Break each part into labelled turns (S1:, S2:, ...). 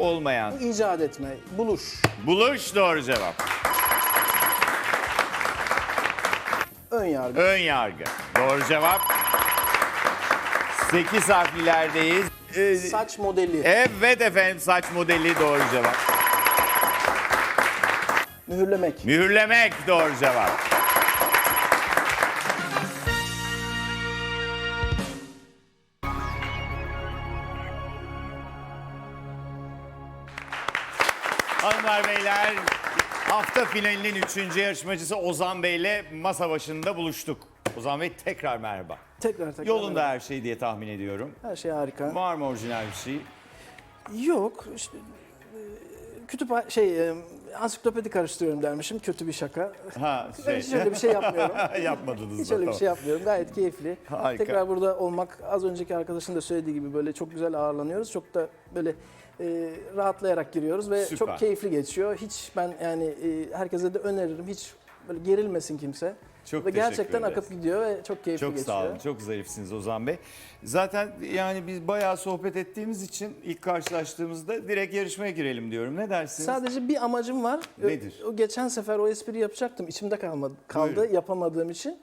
S1: olmayan.
S2: İcat etme, buluş,
S1: Buluş doğru cevap.
S2: ön yargı,
S1: Ön yargı. Doğru cevap. 8 harflilerdeyiz. Ee,
S2: saç modeli,
S1: evet efendim saç modeli doğru cevap.
S2: mühürlemek,
S1: Mühürlemek doğru cevap. Hanımlar beyler hafta finalinin 3. yarışmacısı Ozan Bey ile masa başında buluştuk. Ozan Bey tekrar merhaba.
S2: tekrar tekrar.
S1: Yolunda her şey diye tahmin ediyorum.
S2: Her şey harika.
S1: Var mı orijinal bir şey?
S2: Yok, işte e, kütüphane şey e, ansiklopedi karıştırıyorum dermişim. Kötü bir şaka.
S1: Ha,
S2: Ben hiç öyle bir şey yapmıyorum.
S1: Yapmadınız
S2: Hiç
S1: da,
S2: öyle bir
S1: tamam.
S2: şey yapmıyorum. Gayet keyifli.
S1: Harika.
S2: Tekrar burada olmak az önceki arkadaşın da söylediği gibi böyle çok güzel ağırlanıyoruz. Çok da böyle e, rahatlayarak giriyoruz ve
S1: Süper.
S2: çok keyifli geçiyor. Hiç ben yani e, herkese de öneririm. Hiç böyle gerilmesin kimse.
S1: Çok
S2: ve gerçekten
S1: ederiz.
S2: akıp gidiyor ve çok keyifli
S1: Çok
S2: geçiyor.
S1: sağ olun. Çok zarifsiniz Ozan Bey. Zaten yani biz bayağı sohbet ettiğimiz için ilk karşılaştığımızda direkt yarışmaya girelim diyorum. Ne dersiniz?
S2: Sadece bir amacım var.
S1: Nedir?
S2: O geçen sefer o espri yapacaktım. İçimde kalmadı, kaldı
S1: Buyurun.
S2: yapamadığım için.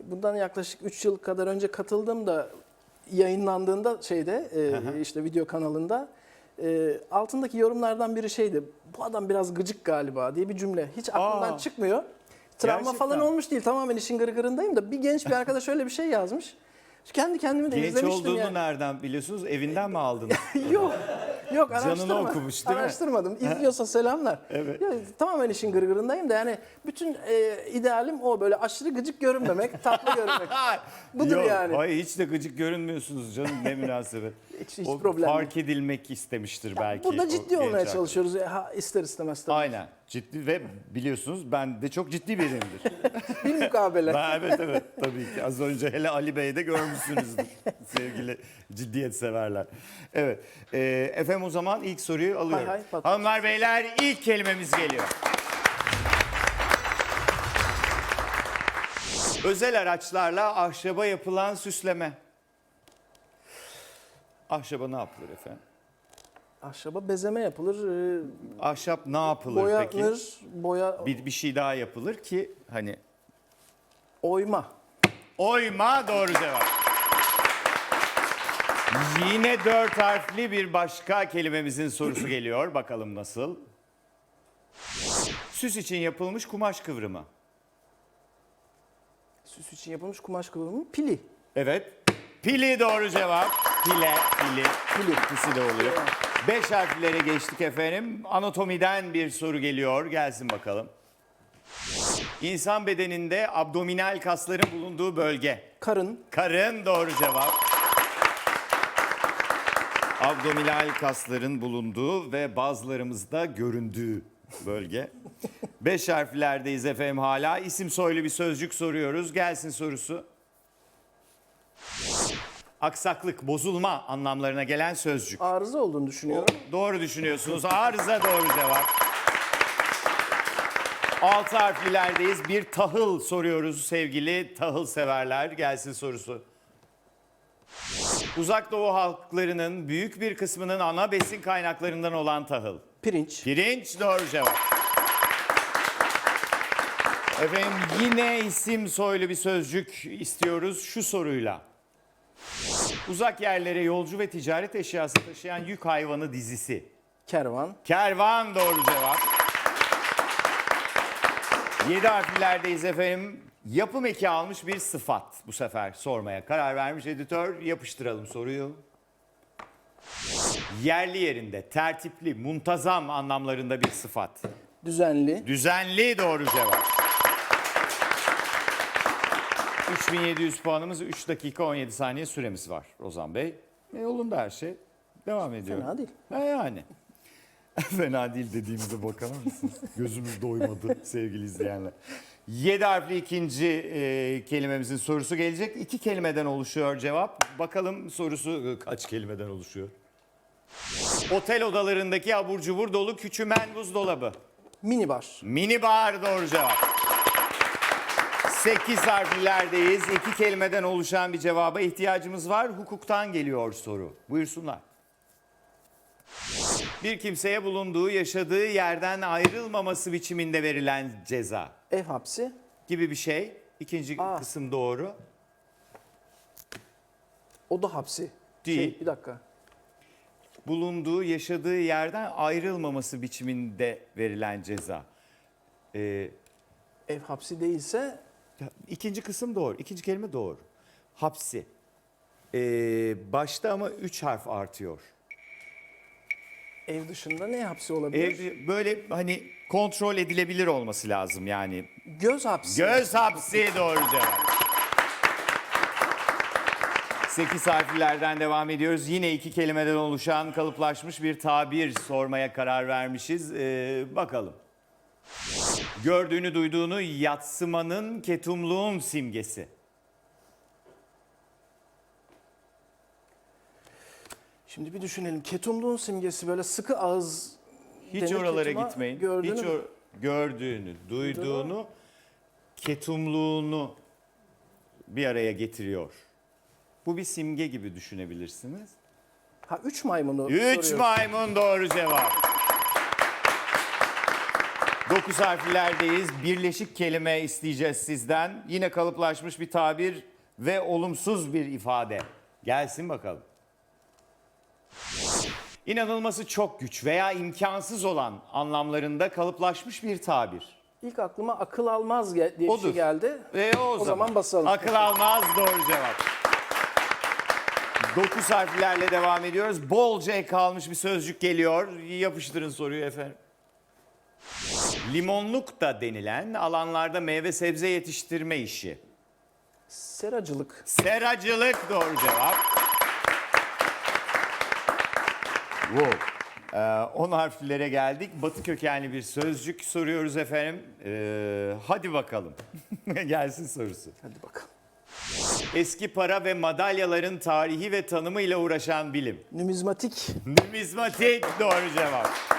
S2: Bundan yaklaşık 3 yıl kadar önce katıldım da yayınlandığında şeyde e, işte video kanalında e, altındaki yorumlardan biri şeydi. Bu adam biraz gıcık galiba diye bir cümle. Hiç aklımdan
S1: Aa.
S2: çıkmıyor. Travma
S1: Gerçekten.
S2: falan olmuş değil. Tamamen işin gırgırındayım da bir genç bir arkadaş öyle bir şey yazmış. Kendi kendimi de
S1: Genç
S2: izlemiştim
S1: olduğunu
S2: yani.
S1: nereden biliyorsunuz? Evinden mi aldınız?
S2: Yok. Yok
S1: Canını
S2: araştırma.
S1: okumuş, değil mi?
S2: Araştırmadım. İzliyorsa selamlar.
S1: Evet.
S2: Ya, tamamen işin gırgırındayım da yani bütün e, idealim o böyle aşırı gıcık görünmemek, tatlı görünmek. Budur
S1: Yok,
S2: yani.
S1: Hayır hiç de gıcık görünmüyorsunuz canım ne münasebet.
S2: Hiç- hiç
S1: o
S2: problem
S1: fark edilmek istemiştir belki.
S2: Burada ciddi olmaya çalışıyoruz. Ha, ister istemez tabii.
S1: Aynen. Ciddi ve biliyorsunuz ben de çok ciddi birimdir.
S2: Bir mukabele.
S1: Ben, evet evet tabii ki. Az önce hele Ali Bey'de görmüşsünüzdür sevgili ciddiyet severler. Evet. Ee, efendim o zaman ilk soruyu alıyorum.
S2: hay, patlat.
S1: Hanımlar beyler ilk kelimemiz geliyor. Özel araçlarla ahşaba yapılan süsleme. Ahşaba ne yapılır efendim?
S2: Ahşaba bezeme yapılır, e,
S1: Ahşap ne yapılır
S2: boyanır,
S1: peki?
S2: boya,
S1: Bir, bir şey daha yapılır ki hani
S2: oyma.
S1: Oyma doğru cevap. Yine dört harfli bir başka kelimemizin sorusu geliyor. Bakalım nasıl? Süs için yapılmış kumaş kıvrımı.
S2: Süs için yapılmış kumaş kıvrımı pili.
S1: Evet. Pili doğru cevap. Pile, pili.
S2: Pili.
S1: İkisi de oluyor. Beş harflere geçtik efendim. Anatomiden bir soru geliyor. Gelsin bakalım. İnsan bedeninde abdominal kasların bulunduğu bölge.
S2: Karın,
S1: Karın doğru cevap. Abdominal kasların bulunduğu ve bazılarımızda göründüğü bölge. Beş harflerdeyiz efendim hala. İsim soylu bir sözcük soruyoruz. Gelsin sorusu. Aksaklık, bozulma anlamlarına gelen sözcük.
S2: arıza olduğunu düşünüyorum.
S1: Doğru düşünüyorsunuz. Arıza doğru cevap. Altı harflilerdeyiz. Bir tahıl soruyoruz sevgili tahıl severler. Gelsin sorusu. Uzak Doğu halklarının büyük bir kısmının ana besin kaynaklarından olan tahıl.
S2: Pirinç,
S1: Pirinç doğru cevap. Efendim yine isim soylu bir sözcük istiyoruz şu soruyla. Uzak yerlere yolcu ve ticaret eşyası taşıyan yük hayvanı dizisi.
S2: kervan,
S1: Kervan doğru cevap. 7 harflerdeyiz efendim. Yapım eki almış bir sıfat bu sefer sormaya karar vermiş editör. Yapıştıralım soruyu. Yerli yerinde, tertipli, muntazam anlamlarında bir sıfat.
S2: düzenli,
S1: Düzenli doğru cevap. 3700 puanımız 3 dakika 17 saniye süremiz var Ozan Bey. E, yolunda her şey. Devam ediyor.
S2: fena değil.
S1: E yani. Fena değil dediğimize bakar mısınız? Gözümüz doymadı sevgili izleyenler. 7 harfli ikinci e, kelimemizin sorusu gelecek. İki kelimeden oluşuyor cevap. Bakalım sorusu e, kaç kelimeden oluşuyor? Otel odalarındaki abur cubur dolu küçümen buzdolabı.
S2: minibar,
S1: Minibar doğru cevap. 8 harflilerdeyiz. İki kelimeden oluşan bir cevaba ihtiyacımız var. Hukuktan geliyor soru. Buyursunlar. Bir kimseye bulunduğu, yaşadığı yerden ayrılmaması biçiminde verilen ceza
S2: Ev hapsi.
S1: gibi bir şey. İkinci
S2: Aa.
S1: kısım doğru.
S2: Oda hapsi.
S1: Değil.
S2: Şey, bir dakika.
S1: Bulunduğu, yaşadığı yerden ayrılmaması biçiminde verilen ceza. Ee,
S2: Ev hapsi değilse
S1: ikinci kısım doğru. İkinci kelime doğru. Hapsi. Ee, başta ama üç harf artıyor.
S2: ev dışında ne hapsi olabilir?
S1: Ev böyle hani kontrol edilebilir olması lazım yani.
S2: Göz hapsi.
S1: Göz hapsi doğru cevap. 8 harflerden devam ediyoruz. Yine iki kelimeden oluşan kalıplaşmış bir tabir sormaya karar vermişiz. Ee, bakalım. Gördüğünü duyduğunu yatsımanın ketumluğun simgesi.
S2: Şimdi bir düşünelim. Ketumluğun simgesi böyle sıkı ağız
S1: Hiç oralara
S2: ketuma
S1: gitmeyin.
S2: gördüğünü
S1: Hiç or- gördüğünü, duyduğunu, ketumluğunu bir araya getiriyor. Bu bir simge gibi düşünebilirsiniz.
S2: Ha üç maymunu
S1: Üç
S2: soruyor.
S1: maymun doğru cevap. Dokuz harflerdeyiz. Birleşik kelime isteyeceğiz sizden. Yine kalıplaşmış bir tabir ve olumsuz bir ifade. Gelsin bakalım. İnanılması çok güç veya imkansız olan anlamlarında kalıplaşmış bir tabir.
S2: İlk aklıma akıl almaz ge- diye bir
S1: Odur.
S2: şey geldi.
S1: Ve o, zaman,
S2: zaman basalım.
S1: Akıl almaz doğru cevap. Dokuz harflerle devam ediyoruz. Bolca ek kalmış bir sözcük geliyor. Yapıştırın soruyu efendim. Limonluk da denilen alanlarda meyve sebze yetiştirme işi.
S2: Seracılık.
S1: Seracılık doğru cevap. Wow. Ee, 10 harflere geldik. Batı kökenli bir sözcük soruyoruz efendim. Ee, hadi bakalım. Gelsin sorusu.
S2: Hadi bakalım.
S1: Eski para ve madalyaların tarihi ve tanımıyla uğraşan bilim.
S2: Numizmatik.
S1: Numizmatik doğru cevap.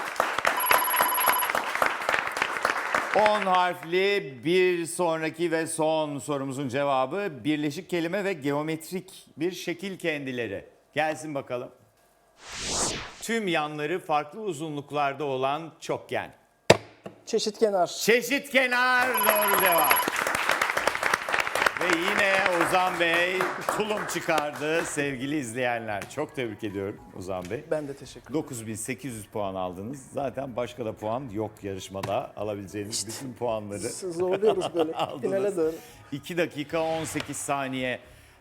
S1: 10 harfli bir sonraki ve son sorumuzun cevabı birleşik kelime ve geometrik bir şekil kendileri. Gelsin bakalım. Tüm yanları farklı uzunluklarda olan çokgen.
S2: Çeşitkenar.
S1: Çeşit kenar doğru cevap. Ve yine Ozan Bey tulum çıkardı sevgili izleyenler. Çok tebrik ediyorum Ozan Bey.
S2: Ben de teşekkür ederim.
S1: 9800 puan aldınız. Zaten başka da puan yok yarışmada. Alabileceğiniz bütün puanları
S2: Zorluyoruz böyle finale doğru.
S1: 2 dakika 18 saniye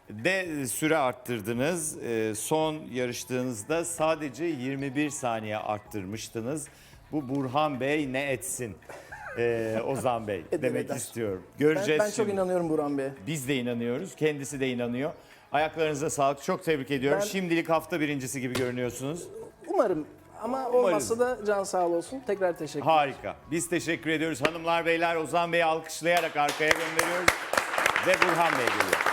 S1: de süre arttırdınız. Ee, Son yarıştığınızda sadece 21 saniye arttırmıştınız. Bu Burhan Bey ne etsin? Ee, Ozan Bey demek
S2: eder.
S1: istiyorum.
S2: Ben,
S1: Göreceğiz
S2: ben çok
S1: şimdi.
S2: inanıyorum Burhan Bey'e.
S1: Biz de inanıyoruz. Kendisi de inanıyor. Ayaklarınıza sağlık. Çok tebrik ediyorum.
S2: Ben-
S1: Şimdilik hafta birincisi gibi görünüyorsunuz.
S2: Umarım ama olmazsa da can sağ olsun. Tekrar teşekkür
S1: Harika. Biz teşekkür ediyoruz. Hanımlar beyler Ozan Bey'i alkışlayarak arkaya gönderiyoruz. Ve Burhan Bey geliyor.